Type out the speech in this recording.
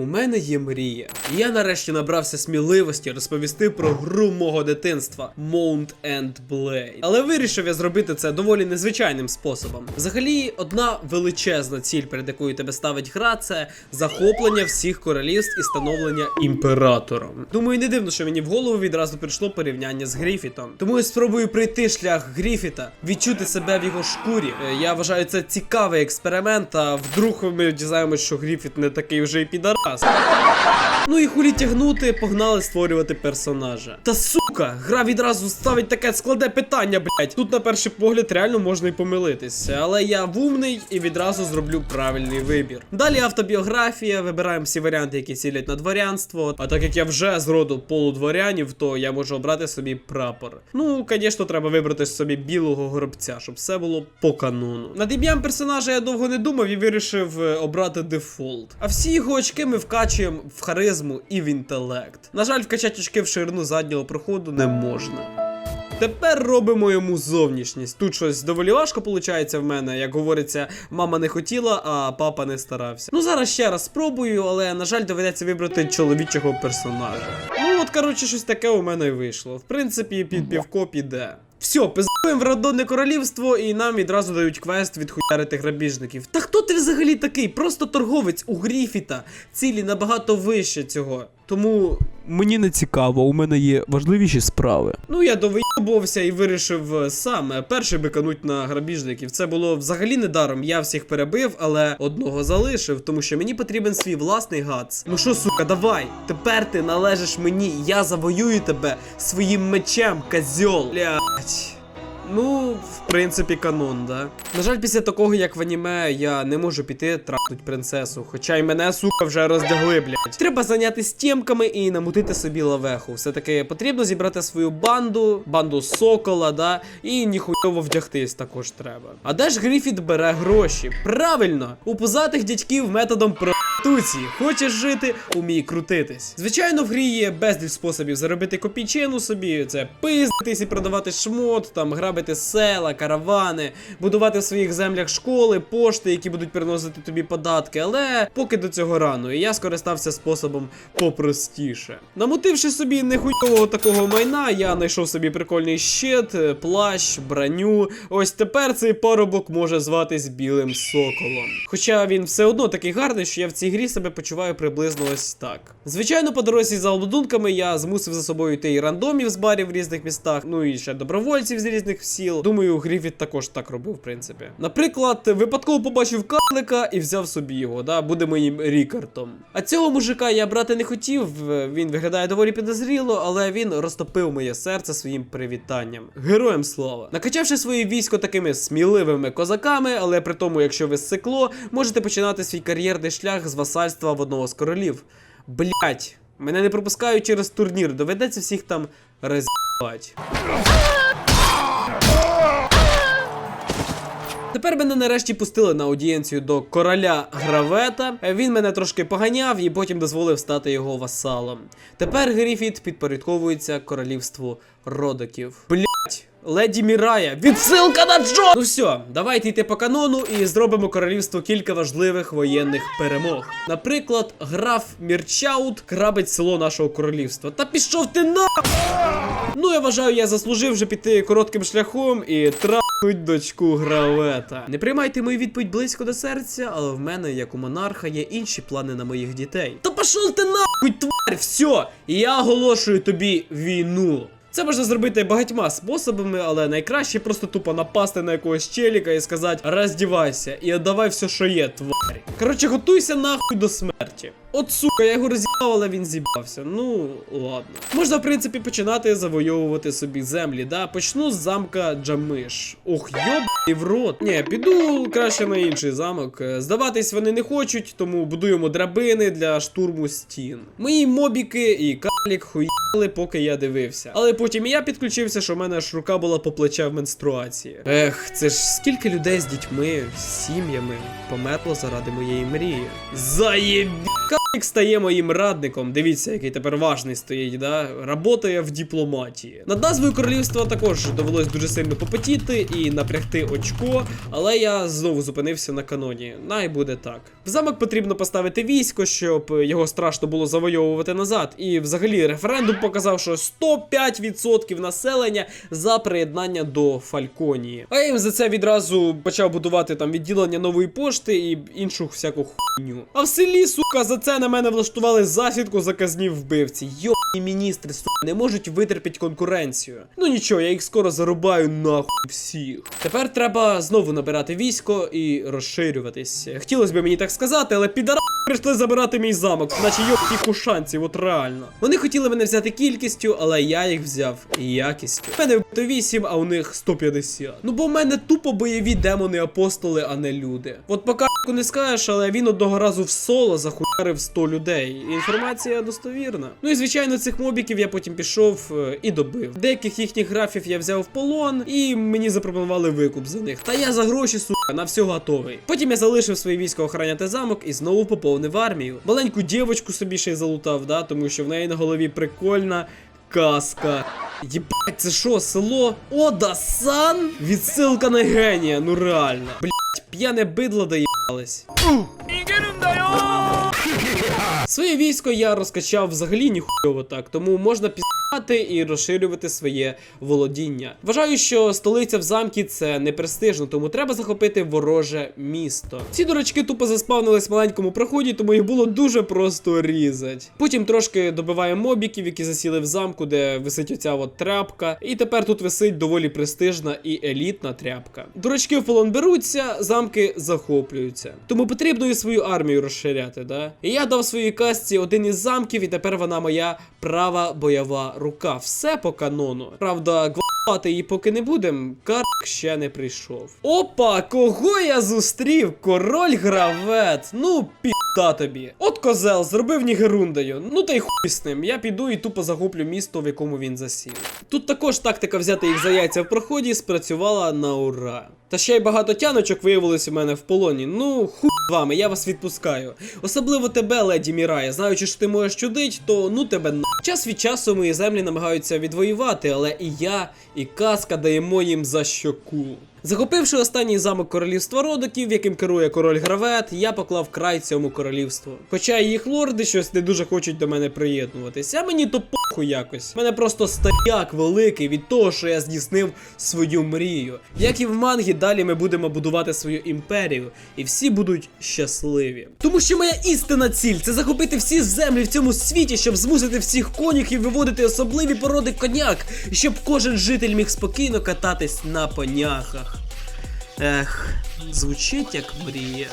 У мене є мрія. І я нарешті набрався сміливості розповісти про гру мого дитинства Mount and Blade. Але вирішив я зробити це доволі незвичайним способом. Взагалі, одна величезна ціль, перед якою тебе ставить гра, це захоплення всіх королівств і становлення імператором. Думаю, не дивно, що мені в голову відразу прийшло порівняння з Гріфітом. Тому я спробую пройти шлях Гріфіта, відчути себе в його шкурі. Е, Я вважаю це цікавий експеримент. А вдруг ми дізнаємось, що Гріфіт не такий вже й підарас. Ну і хулі тягнути, погнали створювати персонажа. Та сука, гра відразу ставить таке складе питання, блять. Тут на перший погляд реально можна і помилитися, але я вумний і відразу зроблю правильний вибір. Далі автобіографія, вибираємо всі варіанти, які цілять на дворянство. А так як я вже з роду полудворянів, то я можу обрати собі прапор. Ну, звісно, треба вибрати собі білого горобця, щоб все було по канону. Над ім'ям персонажа я довго не думав і вирішив е, обрати дефолт. А всі його очки ми вкачуємо в харизму і в інтелект. На жаль, вкачати очки в ширину заднього проходу не можна. Тепер робимо йому зовнішність. Тут щось доволі важко виходить в мене. Як говориться, мама не хотіла, а папа не старався. Ну зараз ще раз спробую, але на жаль, доведеться вибрати чоловічого персонажа. Ну от коротше, щось таке у мене й вийшло. В принципі, під півко піде. Все, пиздуємо в родонне королівство, і нам відразу дають квест відхуярити грабіжників. Та хто ти взагалі такий? Просто торговець у Гріфіта. Цілі набагато вище цього. Тому Мені не цікаво, у мене є важливіші справи. Ну, я довийобувався і вирішив е, сам е, перший бикануть на грабіжників. Це було взагалі недаром. Я всіх перебив, але одного залишив, тому що мені потрібен свій власний гац. Ну що, сука, давай. Тепер ти належиш мені. Я завоюю тебе своїм мечем, козьол. Блять. Ну, в принципі, канон, да. На жаль, після такого, як в аніме, я не можу піти трахнуть принцесу. Хоча й мене, сука, вже роздягли, блядь. Треба зайнятися тємками і намутити собі лавеху. Все-таки потрібно зібрати свою банду, банду сокола, да, і ніхуйово вдягтись також треба. А де ж Гріфіт бере гроші? Правильно, у пузатих дядьків методом про. Туці, хочеш жити, умій крутитись. Звичайно, в грі є безліч способів заробити копійчину собі. Це пиздитись і продавати шмот, там грабити села, каравани, будувати в своїх землях школи, пошти, які будуть приносити тобі податки. Але поки до цього рано, і я скористався способом попростіше. Намутивши собі нехуйового такого майна, я знайшов собі прикольний щит, плащ, броню. Ось тепер цей парубок може зватись білим соколом. Хоча він все одно такий гарний, що я в цій грі себе почуваю приблизно ось так. Звичайно, по дорозі за обладунками я змусив за собою йти і рандомів з барів в різних містах, ну і ще добровольців з різних сіл. Думаю, Гріфіт також так робив, в принципі. Наприклад, випадково побачив карлика і взяв собі його, да, буде моїм рікартом. А цього мужика я брати не хотів, він виглядає доволі підозріло, але він розтопив моє серце своїм привітанням. Героям слава! Накачавши своє військо такими сміливими козаками, але при тому, якщо ви сикло, можете починати свій кар'єрний шлях з васальства в одного з королів. Блять, мене не пропускають через турнір, доведеться всіх там роз'їбать. Тепер мене нарешті пустили на аудієнцію до короля Гравета. Він мене трошки поганяв і потім дозволив стати його васалом. Тепер Гріфіт підпорядковується королівству родоків. Блять! Леді Мірая, відсилка на Джо! Ну все, давайте йти по канону і зробимо королівству кілька важливих воєнних перемог. Наприклад, граф Мірчаут грабить село нашого королівства. Та пішов ти на! Ну, я вважаю, я заслужив вже піти коротким шляхом і трахнуть дочку гравета. Не приймайте мою відповідь близько до серця, але в мене, як у монарха, є інші плани на моїх дітей. Та пішов ти нахуй, тварь! Все! Я оголошую тобі війну. Це можна зробити багатьма способами, але найкраще просто тупо напасти на якогось челіка і сказати роздівайся і віддавай все, що є, тварі. Коротше, готуйся нахуй до смерті. От сука, я його роз'їбав, але він з'їбався. Ну, ладно. Можна, в принципі, починати завойовувати собі землі, да? Почну з замка Джамиш. Ох, йоб в рот. Ні, піду краще на інший замок. Е, Здаватись вони не хочуть, тому будуємо драбини для штурму стін. Мої мобіки і калік хуяли, поки я дивився. Але потім і я підключився, що в мене аж рука була по плече в менструації. Ех, це ж скільки людей з дітьми, з сім'ями померло заради моєї мрії. Заєбіка! Стає моїм радником. Дивіться, який тепер важний стоїть, да? Работає в дипломатії. Над назвою королівства також довелось дуже сильно попотіти і напрягти очко, але я знову зупинився на каноні. Най буде так. В замок потрібно поставити військо, щоб його страшно було завойовувати назад. І взагалі референдум показав, що 105% населення за приєднання до Фальконії. А я їм за це відразу почав будувати там відділення нової пошти і іншу всяку хуйню. А в селі, сука, за це на мене влаштували засідку заказнів вбивці. Йобані міністри, су не можуть витерпіти конкуренцію. Ну нічого, я їх скоро зарубаю нахуй всіх. Тепер треба знову набирати військо і розширюватись. Хотілося б мені так сказати, але підара прийшли забирати мій замок, наче йоб їх у шанці, от реально. Вони хотіли мене взяти кількістю, але я їх взяв якістю. У мене вбито 8, а у них 150. Ну бо в мене тупо бойові демони апостоли, а не люди. От поки не скажеш, але він одного разу в соло захуярив 100 людей. Інформація достовірна. Ну і звичайно, цих мобіків я потім пішов е, і добив. Деяких їхніх графів я взяв в полон, і мені запропонували викуп за них. Та я за гроші, сука, на все готовий. Потім я залишив своє військо охороняти замок і знову поповнив армію. Маленьку дівочку собі ще й залутав, да, тому що в неї на голові прикольна. Каска. Єбать, це що, село? Ода-сан? Відсилка на генія, ну реально. Блять, п'яне бидло доїбалось. Своє військо я розкачав взагалі ніхуйово так, тому можна пізнати і розширювати своє володіння. Вважаю, що столиця в замкі це не престижно, тому треба захопити вороже місто. Ці дурачки тупо заспавнились в маленькому проході, тому їх було дуже просто різати. Потім трошки добиваємо мобіків, які засіли в замку, де висить оця от тряпка. І тепер тут висить доволі престижна і елітна тряпка. Дурачки в полон беруться, замки захоплюються. Тому потрібно і свою армію розширяти, да? І я дав своїй касті один із замків, і тепер вона моя права бойова рука. Все по канону. Правда, гвати її поки не будем. Карк ще не прийшов. Опа, кого я зустрів? Король гравет. Ну, пі***та тобі. От козел зробив нігерундою. Ну та й хуй з ним. Я піду і тупо загублю місто, в якому він засів. Тут також тактика взяти їх за яйця в проході спрацювала на ура. Та ще й багато тяночок виявилось у мене в полоні. Ну, хуй з вами, я вас відпускаю. Особливо тебе, леді Мірая. Знаючи, що ти можеш чудить, то ну тебе на. Час від часу мої землі намагаються відвоювати, але і я, і казка даємо їм за щоку. Захопивши останній замок королівства родоків, яким керує король Гравет, я поклав край цьому королівству. Хоча їх лорди щось не дуже хочуть до мене приєднуватися, мені то похуй якось. У мене просто стояк великий від того, що я здійснив свою мрію. Як і в мангі, далі ми будемо будувати свою імперію, і всі будуть щасливі. Тому що моя істинна ціль це захопити всі землі в цьому світі, щоб змусити всіх конюхів виводити особливі породи коняк, і щоб кожен житель міг спокійно кататись на поняхах. Ех, звучить як мрія.